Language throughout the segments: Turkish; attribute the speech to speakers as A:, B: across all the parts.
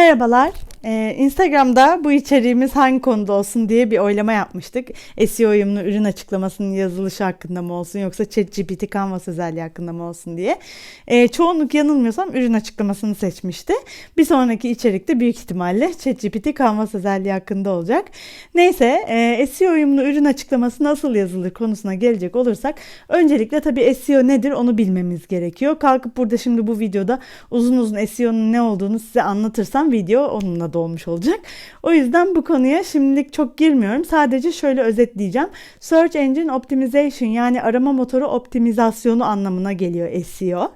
A: Merhabalar. Ee, Instagram'da bu içeriğimiz hangi konuda olsun diye bir oylama yapmıştık. SEO uyumlu ürün açıklamasının yazılışı hakkında mı olsun yoksa ChatGPT Canvas özelliği hakkında mı olsun diye. Ee, çoğunluk yanılmıyorsam ürün açıklamasını seçmişti. Bir sonraki içerikte büyük ihtimalle ChatGPT Canvas özelliği hakkında olacak. Neyse e, SEO uyumlu ürün açıklaması nasıl yazılır konusuna gelecek olursak öncelikle tabii SEO nedir onu bilmemiz gerekiyor. Kalkıp burada şimdi bu videoda uzun uzun SEO'nun ne olduğunu size anlatırsam video onunla dolmuş olacak. O yüzden bu konuya şimdilik çok girmiyorum. Sadece şöyle özetleyeceğim. Search Engine Optimization yani arama motoru optimizasyonu anlamına geliyor SEO.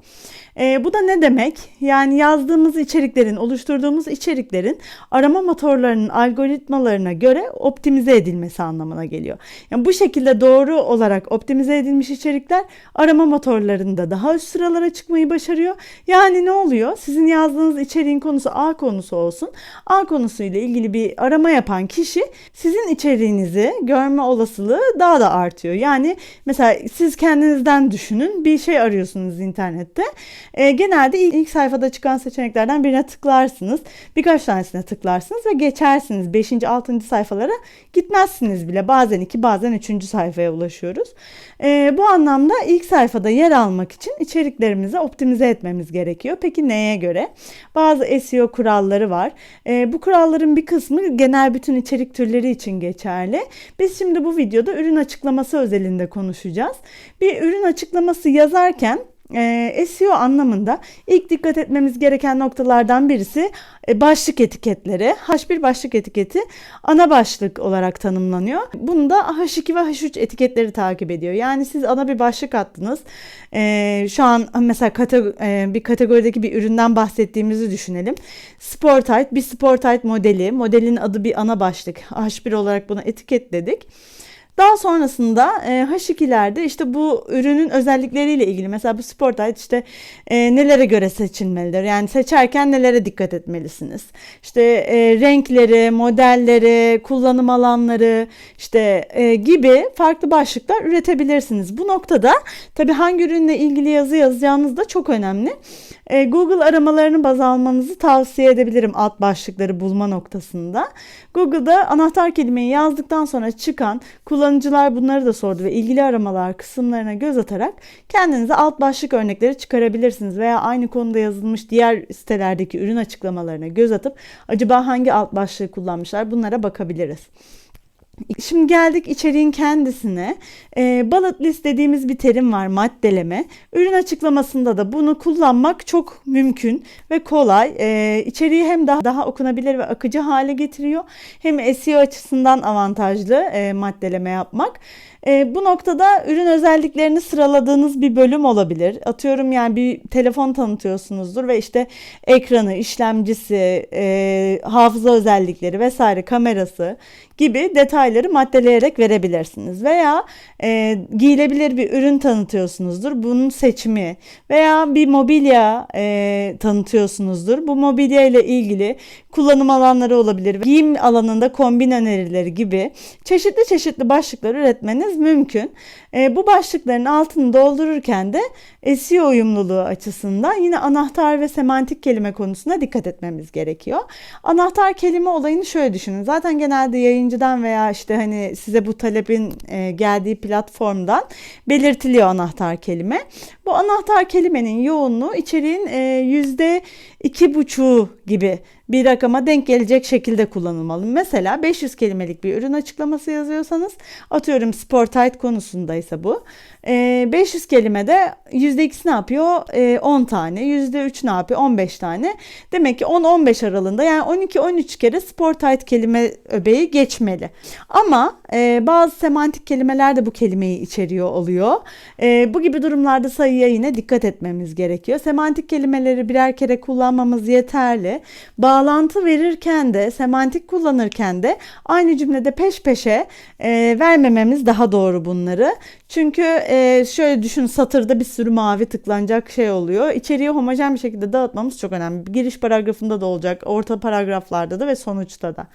A: E, bu da ne demek? Yani yazdığımız içeriklerin, oluşturduğumuz içeriklerin arama motorlarının algoritmalarına göre optimize edilmesi anlamına geliyor. Yani bu şekilde doğru olarak optimize edilmiş içerikler arama motorlarında daha üst sıralara çıkmayı başarıyor. Yani ne oluyor? Sizin yazdığınız içeriğin konusu A konusu olsun. A konusuyla ilgili bir arama yapan kişi sizin içeriğinizi görme olasılığı daha da artıyor. Yani mesela siz kendinizden düşünün bir şey arıyorsunuz internette. E, genelde ilk, ilk sayfada çıkan seçeneklerden birine tıklarsınız. Birkaç tanesine tıklarsınız ve geçersiniz. 5. 6. sayfalara gitmezsiniz bile. Bazen 2 bazen 3. sayfaya ulaşıyoruz. E, bu anlamda ilk sayfada yer almak için içeriklerimizi optimize etmemiz gerekiyor. Peki neye göre? Bazı SEO kuralları var. E, bu kuralların bir kısmı genel bütün içerik türleri için geçerli. Biz şimdi bu videoda ürün açıklaması özelinde konuşacağız. Bir ürün açıklaması yazarken e, SEO anlamında ilk dikkat etmemiz gereken noktalardan birisi e, başlık etiketleri. H1 başlık etiketi ana başlık olarak tanımlanıyor. Bunu da H2 ve H3 etiketleri takip ediyor. Yani siz ana bir başlık attınız. E, şu an mesela kategori, e, bir kategorideki bir üründen bahsettiğimizi düşünelim. Sportite bir Sportite modeli. Modelin adı bir ana başlık. H1 olarak bunu etiketledik. Daha sonrasında e, H2'lerde işte bu ürünün özellikleriyle ilgili mesela bu Sportite işte e, nelere göre seçilmelidir? Yani seçerken nelere dikkat etmelisiniz? İşte e, renkleri, modelleri, kullanım alanları işte e, gibi farklı başlıklar üretebilirsiniz. Bu noktada tabii hangi ürünle ilgili yazı yazacağınız da çok önemli. E, Google aramalarını baz almanızı tavsiye edebilirim alt başlıkları bulma noktasında. Google'da anahtar kelimeyi yazdıktan sonra çıkan kullanıcılar bunları da sordu ve ilgili aramalar kısımlarına göz atarak kendinize alt başlık örnekleri çıkarabilirsiniz veya aynı konuda yazılmış diğer sitelerdeki ürün açıklamalarına göz atıp acaba hangi alt başlığı kullanmışlar bunlara bakabiliriz. Şimdi geldik içeriğin kendisine. E, bullet list dediğimiz bir terim var maddeleme. Ürün açıklamasında da bunu kullanmak çok mümkün ve kolay. E, içeriği hem daha daha okunabilir ve akıcı hale getiriyor. Hem SEO açısından avantajlı e, maddeleme yapmak. E, bu noktada ürün özelliklerini sıraladığınız bir bölüm olabilir. Atıyorum yani bir telefon tanıtıyorsunuzdur ve işte ekranı, işlemcisi, e, hafıza özellikleri vesaire kamerası gibi detayları maddeleyerek verebilirsiniz. Veya e, giyilebilir bir ürün tanıtıyorsunuzdur. Bunun seçimi veya bir mobilya e, tanıtıyorsunuzdur. Bu mobilya ile ilgili kullanım alanları olabilir. Giyim alanında kombin önerileri gibi çeşitli çeşitli başlıklar üretmeniz mümkün. E, bu başlıkların altını doldururken de SEO uyumluluğu açısından yine anahtar ve semantik kelime konusuna dikkat etmemiz gerekiyor. Anahtar kelime olayını şöyle düşünün. Zaten genelde yayıncıdan veya işte hani size bu talebin e, geldiği platformdan belirtiliyor anahtar kelime. Bu anahtar kelimenin yoğunluğu içeriğin e, yüzde iki buçuğu gibi bir rakama denk gelecek şekilde kullanılmalı. Mesela 500 kelimelik bir ürün açıklaması yazıyorsanız atıyorum Sportite konusundaysa bu. 500 kelimede %2'si ne yapıyor? 10 tane. %3 ne yapıyor? 15 tane. Demek ki 10-15 aralığında yani 12-13 kere Sportite kelime öbeği geçmeli. Ama bazı semantik kelimeler de bu kelimeyi içeriyor oluyor. Bu gibi durumlarda sayıya yine dikkat etmemiz gerekiyor. Semantik kelimeleri birer kere kullanmamız yeterli. Bağlantı verirken de semantik kullanırken de aynı cümlede peş peşe vermememiz daha doğru bunları. Çünkü e, şöyle düşün satırda bir sürü mavi tıklanacak şey oluyor. İçeriği homojen bir şekilde dağıtmamız çok önemli. Giriş paragrafında da olacak, orta paragraflarda da ve sonuçta da.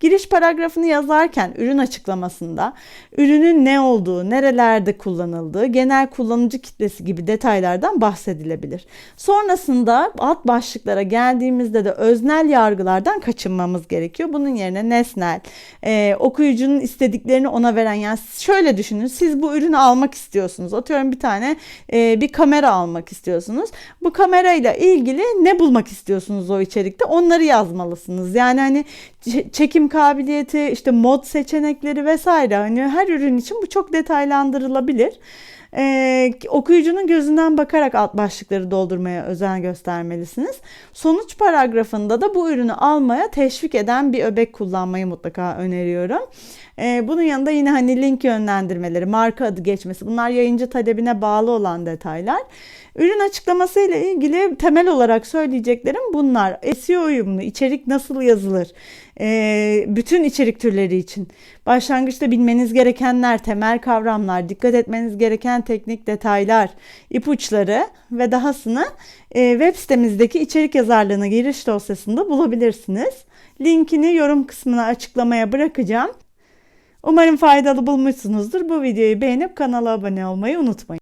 A: Giriş paragrafını yazarken ürün açıklamasında ürünün ne olduğu, nerelerde kullanıldığı, genel kullanıcı kitlesi gibi detaylardan bahsedilebilir. Sonrasında alt başlıklara geldiğimizde de öznel yargılardan kaçınmamız gerekiyor. Bunun yerine nesnel, e, okuyucunun istediklerini ona veren yani şöyle düşünün siz bu ürünü almak istiyorsunuz. Atıyorum bir tane e, bir kamera almak istiyorsunuz. Bu kamerayla ilgili ne bulmak istiyorsunuz o içerikte onları yazmalısınız. Yani hani çekim kabiliyeti, işte mod seçenekleri vesaire hani her ürün için bu çok detaylandırılabilir. Ee, okuyucunun gözünden bakarak alt başlıkları doldurmaya özen göstermelisiniz. Sonuç paragrafında da bu ürünü almaya teşvik eden bir öbek kullanmayı mutlaka öneriyorum. Ee, bunun yanında yine hani link yönlendirmeleri, marka adı geçmesi bunlar yayıncı talebine bağlı olan detaylar. Ürün açıklaması ile ilgili temel olarak söyleyeceklerim bunlar. SEO uyumlu, içerik nasıl yazılır? Ee, bütün içerik türleri için. Başlangıçta bilmeniz gerekenler, temel kavramlar, dikkat etmeniz gereken teknik detaylar, ipuçları ve dahasını e, web sitemizdeki içerik yazarlığına giriş dosyasında bulabilirsiniz. Linkini yorum kısmına açıklamaya bırakacağım. Umarım faydalı bulmuşsunuzdur. Bu videoyu beğenip kanala abone olmayı unutmayın.